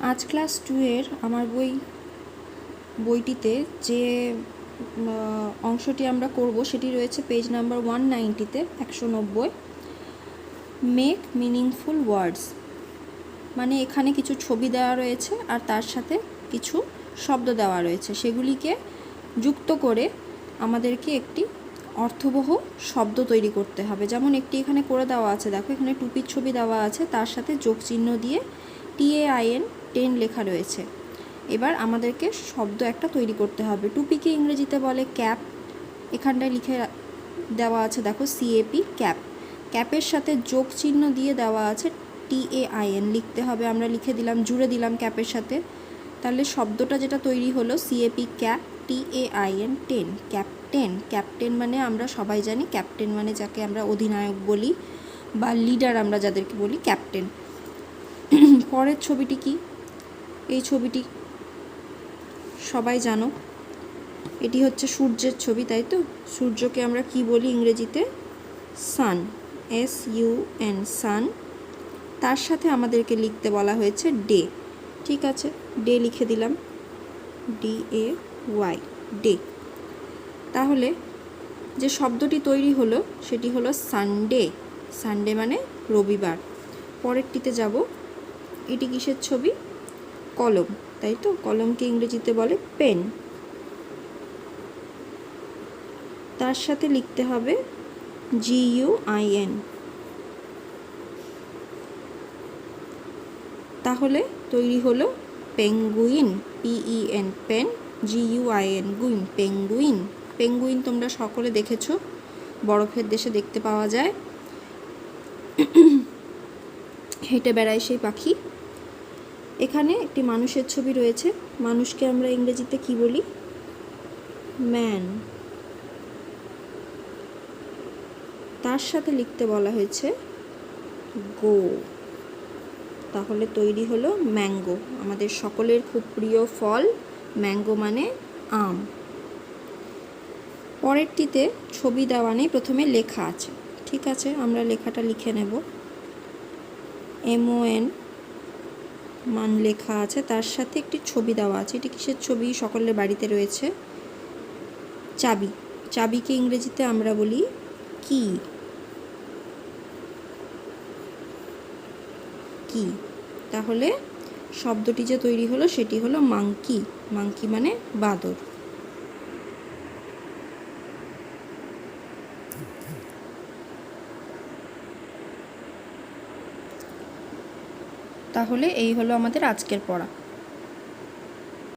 আজ class two এর আমার বই, বইটিতে যে অংশটি আমরা করব সেটি রয়েছে পেজ নাম্বার ওয়ান নাইনটিতে একশো নব্বই। মেক মিনিংফুল ওয়ার্ডস মানে এখানে কিছু ছবি দেওয়া রয়েছে আর তার সাথে কিছু শব্দ দেওয়া রয়েছে। সেগুলিকে যুক্ত করে আমাদেরকে একটি অর্থবহ শব্দ তৈরি করতে হবে। যেমন একটি এখানে করে দেওয়া আছে, দেখো এখানে টুপির ছবি দেওয়া আছে, তার সাথে যোগ চিহ্ন দিয়ে টিএআইএন টেন লেখা রয়েছে। এবার আমাদেরকে শব্দ একটা তৈরি করতে হবে। টুপিকে ইংরেজিতে বলে ক্যাপ। এখানটায় লিখে দেওয়া আছে, দেখো সিএপি ক্যাপ। ক্যাপের সাথে যোগ চিহ্ন দিয়ে দেওয়া আছে টিএআইএন লিখতে হবে, আমরা লিখে দিলাম, জুড়ে দিলাম ক্যাপের সাথে। তাহলে শব্দটা যেটা তৈরি হলো C A P cap T A I N ten. Captain. Captain মানে আমরা সবাই জানি, ক্যাপ্টেন মানে যাকে আমরা অধিনায়ক বলি, বা লিডার আমরা যাদেরকে বলি, ক্যাপ্টেন। পরের ছবিটি কি? এই ছবিটি সবাই জানো। এটি হচ্ছে সূর্যের ছবি, তাই তো? সূর্যকে আমরা কি বলি ইংরেজিতে? Sun S U N sun তার সাথে আমাদেরকে লিখতে বলা হয়েছে ডে ঠিক আছে ডে লিখে দিলাম। ডি এ ওয়াই ডে তাহলে যে শব্দটি তৈরি হলো, সেটি হলো সানডে সানডে মানে রবিবার। পরেরটিতে যাব। এটি কিসের ছবি? কলম, তাই তো? কলমকে ইংরেজিতে বলে পেন। তার সাথে লিখতে হবে জি ইউ আই এন। তাহলে তৈরি হলো penguin P E N, pen, G U I N, Guin, penguin. Penguin তোমরা সকলে দেখেছ, বরফের দেশে দেখতে পাওয়া যায়। হেঁটে বেড়ায় সেই পাখি। এখানে একটি মানুষের ছবি রয়েছে। মানুষকে আমরা ইংরেজিতে কি বলি? ম্যান। তার সাথে লিখতে বলা হয়েছে, গো। তাহলে তৈরি হলো ম্যাঙ্গো। আমাদের সকলের খুব প্রিয় ফল, ম্যাঙ্গো মানে আম। পরেরটিতে ছবি দেওয়া নেই, প্রথমে লেখা আছে। ঠিক আছে, আমরা লেখাটা লিখে নেব। এমও এন মান লেখা আছে। তার সাথে একটি ছবি দেওয়া আছে। এটি কিসের ছবি? সকলের বাড়িতে রয়েছে। চাবি। চাবিকে ইংরেজিতে আমরা বলি কি? কি? তাহলে শব্দটি যে তৈরি হলো, সেটি হলো মাংকি। মাংকি মানে বাদর। তাহলে এই হলো আমাদের আজকের পড়া।